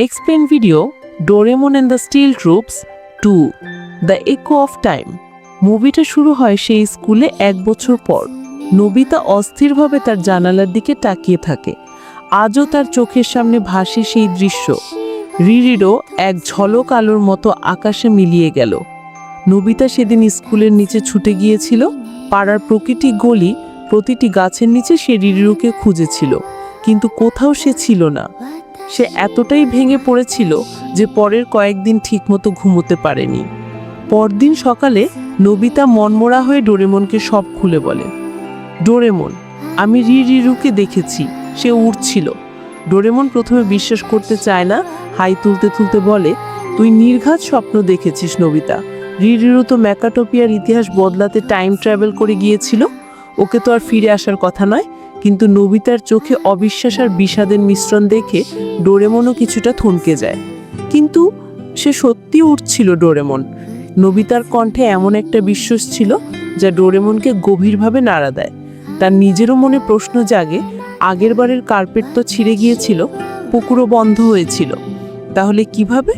Explain video, Doraemon and the Steel Troops 2 The Echo of Time. মুভিটা শুরু হয় সেই স্কুলে এক বছর পর। নবিতা অস্থিরভাবে তার জানালার দিকে তাকিয়ে থাকে। আজও তার চোখের সামনে ভাসে সেই দৃশ্য। রিরিরও এক ঝলক আলোর মতো আকাশে মিলিয়ে গেল। নবিতা সেদিন স্কুলের নিচে ছুটে গিয়েছিল। পাড়ার প্রকৃতি গলি, প্রতিটি গাছের নিচে সে রিরিরুকে খুঁজেছিল। কিন্তু কোথাও সে ছিল না। সে এতটাই ভেঙে পড়েছিল যে পরের কয়েকদিন ঠিকমতো ঘুমোতে পারেনি। পরদিন সকালে নবিতা মনমরা হয়ে ডোরেমনকে সব খুলে বলে, ডোরেমন, আমি রিরিরুকে দেখেছি, সে উড়ছিল। ডোরেমন প্রথমে বিশ্বাস করতে চায় না, হাই তুলতে তুলতে বলে, তুই নির্ঘাত স্বপ্ন দেখেছিস নবিতা। রিরিরু তো ম্যাকাটোপিয়ার ইতিহাস বদলাতে টাইম ট্রাভেল করে গিয়েছিল, ওকে তো আর ফিরে আসার কথা নয়। কিন্তু নবিতার চোখে অবিশ্বাস আর বিষাদের মিশ্রণ দেখে ডোরেমনও কিছুটা থমকে যায়। কিন্তু সে সত্যি উঠছিল ডোরেমন। নবিতার কণ্ঠে এমন একটা বিশ্বাস ছিল যা ডোরেমনকে গভীরভাবে নাড়া দেয়। তার নিজেরও মনে প্রশ্ন জাগে, আগের বারের কার্পেট তো ছিঁড়ে গিয়েছিল, পুকুরও বন্ধ হয়েছিল। তাহলে কীভাবে?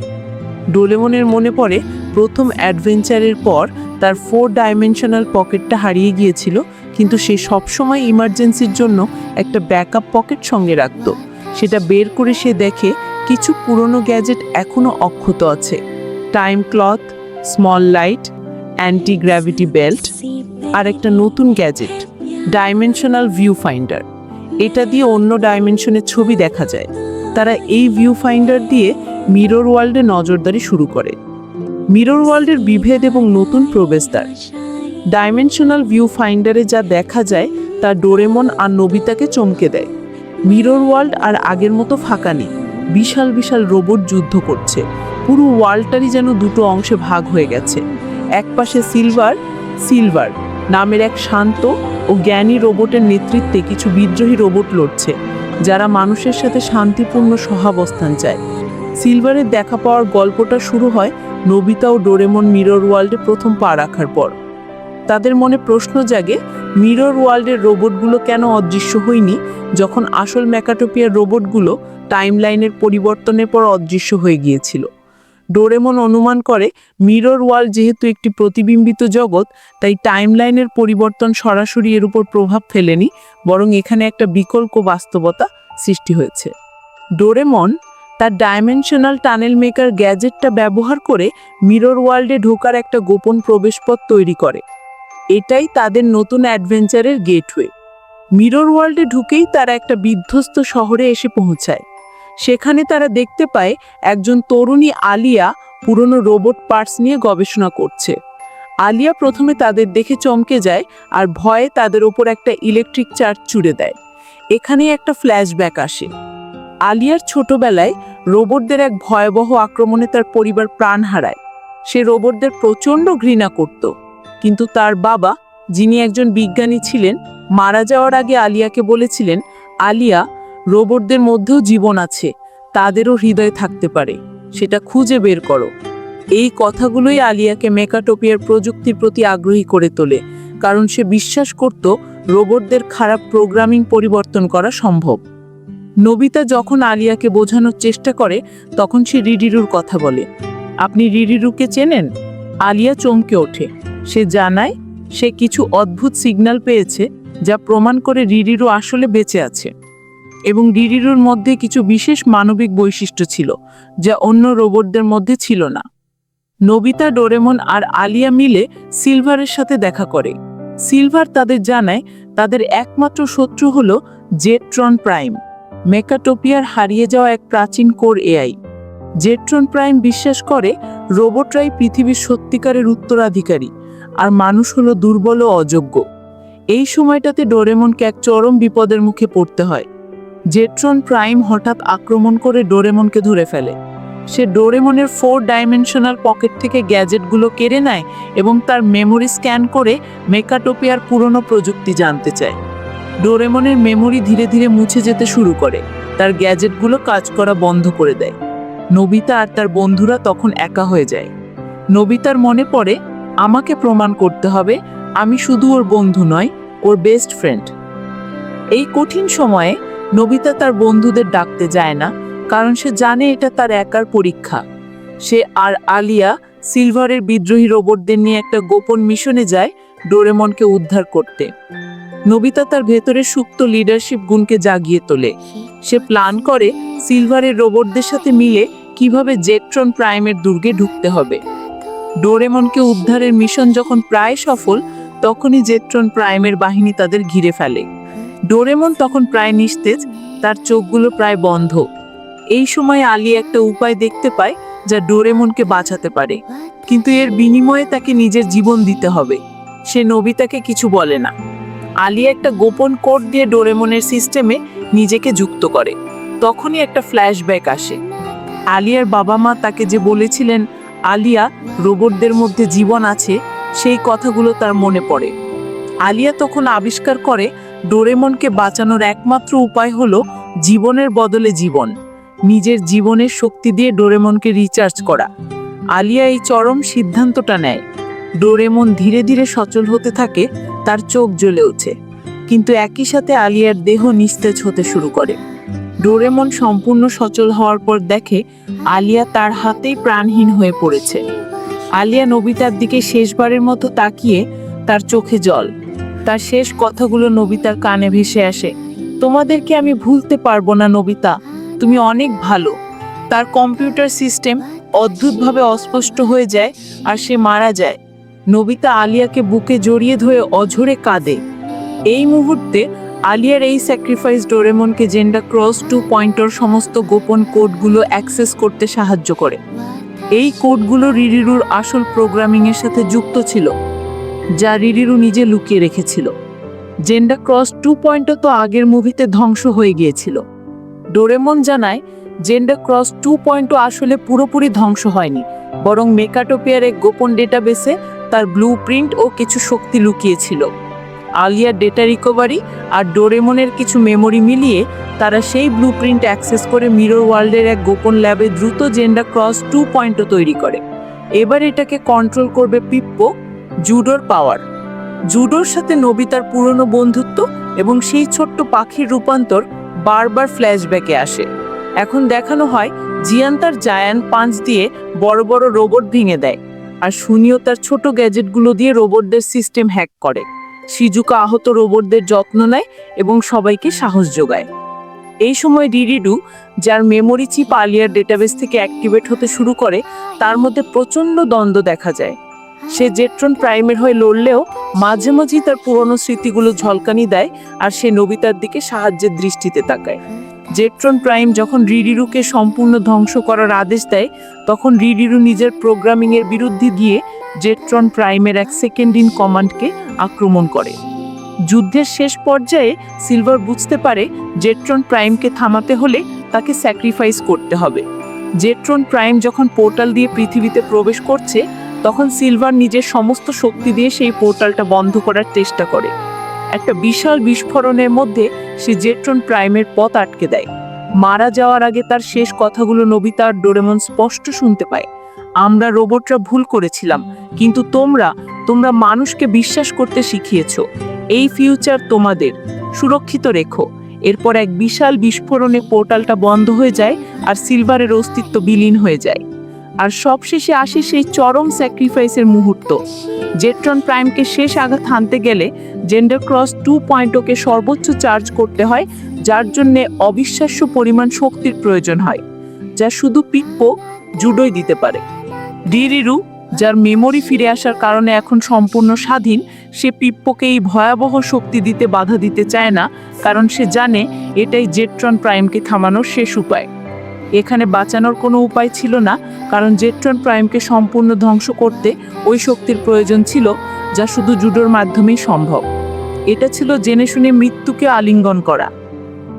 ডোরেমনের মনে পড়ে, প্রথম অ্যাডভেঞ্চারের পর তার ফোর ডাইমেনশনাল পকেটটা হারিয়ে গিয়েছিল কিন্তু সে সবসময় ইমার্জেন্সির জন্য একটা ব্যাকআপ পকেট সঙ্গে রাখত। সেটা বের করে সে দেখে কিছু পুরনো গ্যাজেট এখনও অক্ষত আছে। Time cloth small light anti gravity belt আর একটা নতুন গ্যাজেট ডাইমেনশনাল ভিউ ফাইন্ডার এটা দিয়ে অন্য ডাইমেনশনের ছবি দেখা যায়। তারা এই ভিউ ফাইন্ডার দিয়ে মিরর ওয়ার্ল্ডে নজরদারি শুরু করে। মিরর ওয়ার্ল্ডের বিভেদ এবং নতুন প্রবেশদ্বার। ডাইমেনশনাল ভিউ ফাইন্ডারে যা দেখা যায়, তা ডোরেমন আর নবিতাকে চমকে দেয়। মিরর ওয়ার্ল্ড আর আগের মতো ফাঁকা নেই। বিশাল বিশাল রোবট যুদ্ধ করছে। পুরো ওয়ার্ল্ডটারই যেন দুটো অংশে ভাগ হয়ে গেছে। এক পাশে সিলভার সিলভার নামের এক শান্ত ও জ্ঞানী রোবটের নেতৃত্বে কিছু বিদ্রোহী রোবট লড়ছে, যারা মানুষের সাথে শান্তিপূর্ণ সহাবস্থান চায়। সিলভারের দেখা পাওয়ার গল্পটা শুরু হয় নবিতা ও ডোরেমন মিরর ওয়ার্ল্ডে প্রথম পা রাখার পর। তাদের মনে প্রশ্ন জাগে মিরর ওয়ার্ল্ডের রোবটগুলো কেন অদৃশ্য হয়নি? যখন আসল ম্যাকাটোপিয়ার রোবটগুলো টাইমলাইনের পরিবর্তনের পর অদৃশ্য হয়ে গিয়েছিল। ডোরেমন অনুমান করে মিরর ওয়ার্ল্ড যেহেতু একটি প্রতিবিম্বিত জগৎ, তাই টাইমলাইনের পরিবর্তন সরাসরি এর উপর প্রভাব ফেলেনি, বরং এখানে একটা বিকল্প বাস্তবতা সৃষ্টি হয়েছে। ডোরেমন তার ডাইমেনশনাল টানেল মেকার গ্যাজেটটা ব্যবহার করে মিরর ওয়ার্ল্ডে ঢোকার একটা গোপন প্রবেশপথ তৈরি করে। এটাই তাদের নতুন অ্যাডভেঞ্চারের গেটওয়ে। মিরর ওয়ার্ল্ডে ঢুকেই তারা একটা বিধ্বস্ত শহরে এসে পৌঁছায়। সেখানে তারা দেখতে পায় একজন তরুণী আলিয়া পুরনো রোবট পার্টস নিয়ে গবেষণা করছে। আলিয়া প্রথমে তাদের দেখে চমকে যায় আর ভয়ে তাদের ওপর একটা ইলেকট্রিক চার্জ চুড়ে দেয়। এখানেই একটা ফ্ল্যাশব্যাক আসে। আলিয়ার ছোটবেলায় রোবটদের এক ভয়াবহ আক্রমণে তার পরিবার প্রাণ হারায়। সে রোবটদের প্রচণ্ড ঘৃণা করত। কিন্তু তার বাবা, যিনি একজন বিজ্ঞানী ছিলেন, মারা যাওয়ার আগে আলিয়াকে বলেছিলেন, আলিয়া, রোবটদের মধ্যেও জীবন আছে, তাদেরও হৃদয় থাকতে পারে, সেটা খুঁজে বের করো। এই কথাগুলোই আলিয়াকে মেকাটোপিয়ার প্রযুক্তির প্রতি আগ্রহী করে তোলে, কারণ সে বিশ্বাস করত রোবটদের খারাপ প্রোগ্রামিং পরিবর্তন করা সম্ভব। নবিতা যখন আলিয়াকে বোঝানোর চেষ্টা করে, তখন সে রিডিরুর কথা বলে, আপনি রিডিরুকে চেনেন? আলিয়া চমকে ওঠে সে জানায়, সে কিছু অদ্ভুত সিগন্যাল পেয়েছে যা প্রমাণ করে রিডিরু আসলে বেঁচে আছে এবং রিডিরুর মধ্যে কিছু বিশেষ মানবিক বৈশিষ্ট্য ছিল যা অন্য রোবটদের মধ্যে ছিল না। নবিতা, ডোরেমন আর আলিয়া মিলে সিলভারের সাথে দেখা করে। সিলভার তাদের জানায়, তাদের একমাত্র শত্রু হল জেট্রন প্রাইম। মেকাটোপিয়ার হারিয়ে যাওয়া এক প্রাচীন কোর এআই। জেট্রন প্রাইম বিশ্বাস করে, রোবটরাই পৃথিবীর সত্যিকারের উত্তরাধিকারী। আর মানুষ হলো দুর্বল ও অযোগ্য। এই সময়টাতে ডোরেমনকে এক চরম বিপদের মুখে পড়তে হয়। জেট্রন প্রাইম হঠাৎ আক্রমণ করে ডোরেমনকে ধরে ফেলে। সে ডোরেমনের ফোর ডাইমেনশনাল পকেট থেকে গ্যাজেটগুলো কেড়ে নেয় এবং তার মেমোরি স্ক্যান করে মেকাটোপিয়ার পুরনো প্রযুক্তি জানতে চায়। ডোরেমনের মেমোরি ধীরে ধীরে মুছে যেতে শুরু করে। তার গ্যাজেটগুলো কাজ করা বন্ধ করে দেয়। নবিতা আর তার বন্ধুরা তখন একা হয়ে যায়। নবিতার মনে পড়ে আমাকে প্রমাণ করতে হবে আমি শুধু ওর বন্ধু নয়, ওর বেস্ট ফ্রেন্ড এই কঠিন সময়ে নবিতা তার বন্ধুদের ডাকতে যায় না, কারণ সে জানে এটা তার একার পরীক্ষা। সে আর আলিয়া সিলভারের বিদ্রোহী রোবটদের নিয়ে একটা গোপন মিশনে যায় ডোরেমনকে উদ্ধার করতে। নবিতা তার ভেতরে সুপ্ত লিডারশিপ গুণকে জাগিয়ে তোলে। সে প্ল্যান করে সিলভারের রোবটদের সাথে মিলে কীভাবে জেট্রন প্রাইমের দুর্গে ঢুকতে হবে। ডোরেমনকে উদ্ধারের মিশন যখন প্রায় সফল, তখনই জেট্রন প্রাইমের বাহিনী তাদের ঘিরে ফেলে। ডোরেমন তখন প্রায় নিস্তেজ, তার চোখগুলো প্রায় বন্ধ। এই সময় আলী একটা উপায় দেখতে পায় যা ডোরেমনকে বাঁচাতে পারে। কিন্তু এর বিনিময়ে তাকে নিজের জীবন দিতে হবে। সে নবিতাকে কিছু বলে না। আলী একটা গোপন কোড দিয়ে ডোরেমনের সিস্টেমে নিজেকে যুক্ত করে। তখনই একটা ফ্ল্যাশব্যাক আসে। আলিয়ার বাবা মা তাকে যে বলেছিলেন আলিয়া রোবটদের মধ্যে জীবন আছে, সেই কথাগুলো তার মনে পড়ে। আলিয়া তখন আবিষ্কার করে ডোরেমনকে বাঁচানোর একমাত্র উপায় হলো জীবনের বদলে জীবন, নিজের জীবনের শক্তি দিয়ে ডোরেমনকে রিচার্জ করা। আলিয়া এই চরম সিদ্ধান্তটা নেয়। ডোরেমন ধীরে ধীরে সচল হতে থাকে, তার চোখ জ্বলে ওঠে। কিন্তু একই সাথে আলিয়ার দেহ নিস্তেজ হতে শুরু করে। ডোরেমন সম্পূর্ণ সচল হওয়ার পর দেখে আলিয়া তার হাতেই প্রাণহীন হয়ে পড়েছে। আলিয়া নবিতার দিকে শেষবারের মতো তাকিয়ে তার চোখে জল। তার শেষ কথাগুলো নবিতার কানে ভেসে আসে। তোমাদেরকে আমি ভুলতে পারব না, নবিতা। তুমি অনেক ভালো। তার কম্পিউটার সিস্টেম অদ্ভুতভাবে অস্পষ্ট হয়ে যায় আর সে মারা যায়। নবিতা আলিয়াকে বুকে জড়িয়ে ধরে অঝরে কাঁদে। এই মুহূর্তে আলিয়ার এই স্যাক্রিফাইস ডোরেমনকে জেন্ডা ক্রস টু পয়েন্টর সমস্ত গোপন কোডগুলো অ্যাক্সেস করতে সাহায্য করে। এই কোডগুলো রিরিরুর আসল প্রোগ্রামিংয়ের সাথে যুক্ত ছিল, যা রিরিরু নিজে লুকিয়ে রেখেছিল। জেন্ডা ক্রস টু পয়েন্টও তো আগের মুভিতে ধ্বংস হয়ে গিয়েছিল। ডোরেমন জানায়, জেন্ডা ক্রস টু পয়েন্টও আসলে পুরোপুরি ধ্বংস হয়নি, বরং মেকাটোপিয়ার এক গোপন ডেটাবেসে তার ব্লু প্রিন্ট ও কিছু শক্তি লুকিয়েছিল। আলিয়ার ডেটা রিকভারি আর ডোরেমনের কিছু মেমোরি মিলিয়ে তারা সেই ব্লু প্রিন্ট অ্যাক্সেস করে মিরর ওয়ার্ল্ডের এক গোপন ল্যাবে দ্রুত জেন্ডা ক্রস টু পয়েন্টও তৈরি করে। এবার এটাকে কন্ট্রোল করবে পিপ্পো জুডোর পাওয়ার জুডোর সাথে নবিতার পুরনো বন্ধুত্ব এবং সেই ছোট্ট পাখির রূপান্তর বারবার ফ্ল্যাশব্যাকে আসে। এখন দেখানো হয় জিয়ান তার জায়ান পাঞ্চ দিয়ে বড় বড় রোবট ভেঙে দেয় আর সুনিও তার ছোট গ্যাজেটগুলো দিয়ে রোবটদের সিস্টেম হ্যাক করে। সিজুকা আহত রোবটদের যত্ন নেয় এবং সবাইকে সাহস যোগায়। এই সময় ডিডিডু যার মেমোরি চিপ আলিয়ার ডেটাবেস থেকে অ্যাক্টিভেট হতে শুরু করে, তার মধ্যে প্রচণ্ড দ্বন্দ্ব দেখা যায়। সে জেট্রন প্রাইমের হয়ে লড়লেও মাঝে মাঝেই তার পুরনো স্মৃতিগুলো ঝলকানি দেয় আর সে নবিতার দিকে সাহায্যের দৃষ্টিতে তাকায়। জেট্রন প্রাইম যখন রিডিরুকে সম্পূর্ণ ধ্বংস করার আদেশ দেয়, তখন রিডিরু নিজের প্রোগ্রামিংয়ের বিরুদ্ধে গিয়ে জেট্রন প্রাইমের এক সেকেন্ড ইন কমান্ডকে আক্রমণ করে। যুদ্ধের শেষ পর্যায়ে সিলভার বুঝতে পারে জেট্রন প্রাইমকে থামাতে হলে তাকে স্যাক্রিফাইস করতে হবে। জেট্রন প্রাইম যখন পোর্টাল দিয়ে পৃথিবীতে প্রবেশ করছে, তখন সিলভার নিজের সমস্ত শক্তি দিয়ে সেই পোর্টালটা বন্ধ করার চেষ্টা করে। একটা বিশাল বিস্ফোরণের মধ্যে সে জেট্রন প্রাইমের পথ আটকে দেয়। মারা যাওয়ার আগে তার শেষ কথাগুলো নবিতা আর ডোরেমন স্পষ্ট শুনতে পায়। আমরা রোবটরা ভুল করেছিলাম, কিন্তু তোমরা তোমরা মানুষকে বিশ্বাস করতে শিখিয়েছ। এই ফিউচার তোমাদের। সুরক্ষিত রেখো। এরপর এক বিশাল বিস্ফোরণে পোর্টালটা বন্ধ হয়ে যায় আর সিলভারের অস্তিত্ব বিলীন হয়ে যায়। আর সবশেষে আসে সেই চরম স্যাক্রিফাইসের মুহূর্ত। জেট্রন প্রাইমকে শেষ আঘাত হানতে গেলে জেন্ডার ক্রস টু পয়েন্টকে সর্বোচ্চ চার্জ করতে হয়, যার জন্য অবিশ্বাস্য পরিমাণ শক্তির প্রয়োজন হয়, যা শুধু পিপ্পো জুডোই দিতে পারে। ডিরিরু, যার মেমোরি ফিরে আসার কারণে এখন সম্পূর্ণ স্বাধীন, সে পিপ্পোকে এই ভয়াবহ শক্তি দিতে বাধা দিতে চায় না, কারণ সে জানে এটাই জেট্রন প্রাইমকে থামানোর শেষ উপায়। এখানে বাঁচানোর কোনো উপায় ছিল না, কারণ জেট্রন প্রাইমকে সম্পূর্ণ ধ্বংস করতে ওই শক্তির প্রয়োজন ছিল, যা শুধু জুডোর মাধ্যমেই সম্ভব। এটা ছিল জেনে শুনে মৃত্যুকে আলিঙ্গন করা।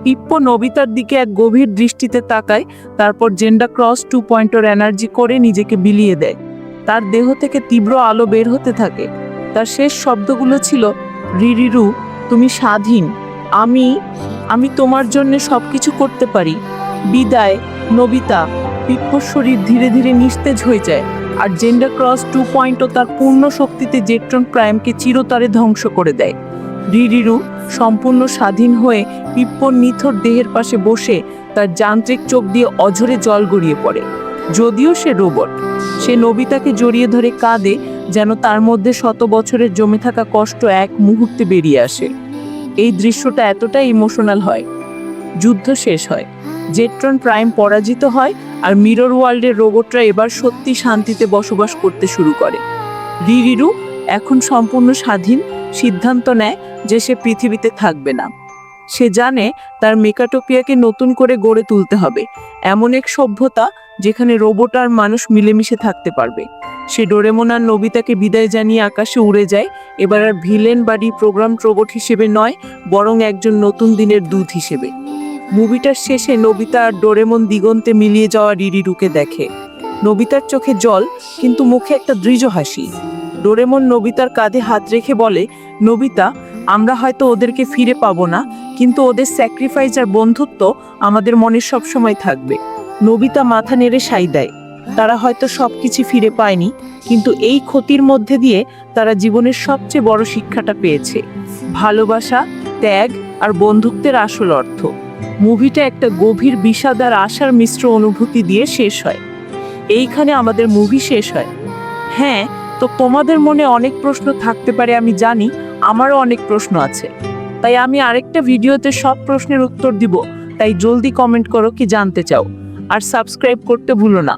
পিপ্পো নবিতার দিকে এক গভীর দৃষ্টিতে তাকায়, তারপর জেন্ডা ক্রস টু পয়েন্টর এনার্জি করে নিজেকে বিলিয়ে দেয়। তার দেহ থেকে তীব্র আলো বের হতে থাকে। তার শেষ শব্দগুলো ছিল, রিরিরু, তুমি স্বাধীন। আমি আমি তোমার জন্য সব কিছু করতে পারি। বিদায়। নবিতা পিপ্পোর শরীর ধীরে ধীরে নিস্তেজ হয়ে যায় আর জেন্ডার ক্রস টু পয়েন্টও তার পূর্ণ শক্তিতে জেট্রন প্রাইমকে চিরতরে ধ্বংস করে দেয়। রিরিরু সম্পূর্ণ স্বাধীন হয়ে পিপ্পোর নিথর দেহের পাশে বসে তার যান্ত্রিক চোখ দিয়ে অঝরে জল গড়িয়ে পড়ে। যদিও সে রোবট, সে নবিতাকে জড়িয়ে ধরে কাঁদে যেন তার মধ্যে শত বছরের জমে থাকা কষ্ট এক মুহূর্তে বেরিয়ে আসে। এই দৃশ্যটা এতটাই ইমোশনাল হয়। যুদ্ধ শেষ হয়। জেট্রন প্রাইম পরাজিত হয় আর মিরর ওয়ার্ল্ডের রোবটরা এবার সত্যি শান্তিতে বসবাস করতে শুরু করে। রিরিরু এখন সম্পূর্ণ স্বাধীন, সিদ্ধান্ত নেয় যে সে পৃথিবীতে থাকবে না। সে জানে তার মেকাটোপিয়াকে নতুন করে গড়ে তুলতে হবে। এমন এক সভ্যতা যেখানে রোবট আর মানুষ মিলেমিশে থাকতে পারবে। সে ডোরেমন আর নবিতাকে বিদায় জানিয়ে আকাশে উড়ে যায়। এবার আর ভিলেন বাড়ি প্রোগ্রাম রোবট হিসেবে নয়, বরং একজন নতুন দিনের দুধ হিসেবে। মুভিটার শেষে নবিতা আর ডোরেমন দিগন্তে মিলিয়ে যাওয়া রিরিরুকে দেখে। নবিতার চোখে জল, কিন্তু মুখে একটা দৃঢ় হাসি। ডোরেমন নবিতার কাঁধে হাত রেখে বলে, নবিতা, আমরা হয়তো ওদেরকে ফিরে পাবো না, কিন্তু ওদের স্যাক্রিফাইস আর বন্ধুত্ব আমাদের মনে সবসময় থাকবে। নবিতা মাথা নেড়ে সাই দেয়, তারা হয়তো সব কিছু ফিরে পায়নি, কিন্তু এই ক্ষতির মধ্যে দিয়ে তারা জীবনের সবচেয়ে বড় শিক্ষাটা পেয়েছে। ভালোবাসা, ত্যাগ আর বন্ধুত্বের আসল অর্থ। মুভিটা একটা গভীর বিষাদ আর আশার মিশ্র অনুভূতি দিয়ে শেষ হয়। এইখানে আমাদের মুভি শেষ হয়। হ্যাঁ তো তোমাদের মনে অনেক প্রশ্ন থাকতে পারে, আমি জানি, আমারও অনেক প্রশ্ন আছে। তাই আমি আরেকটা ভিডিওতে সব প্রশ্নের উত্তর দিব, তাই জলদি কমেন্ট করো কি জানতে চাও। আর সাবস্ক্রাইব করতে ভুলো না।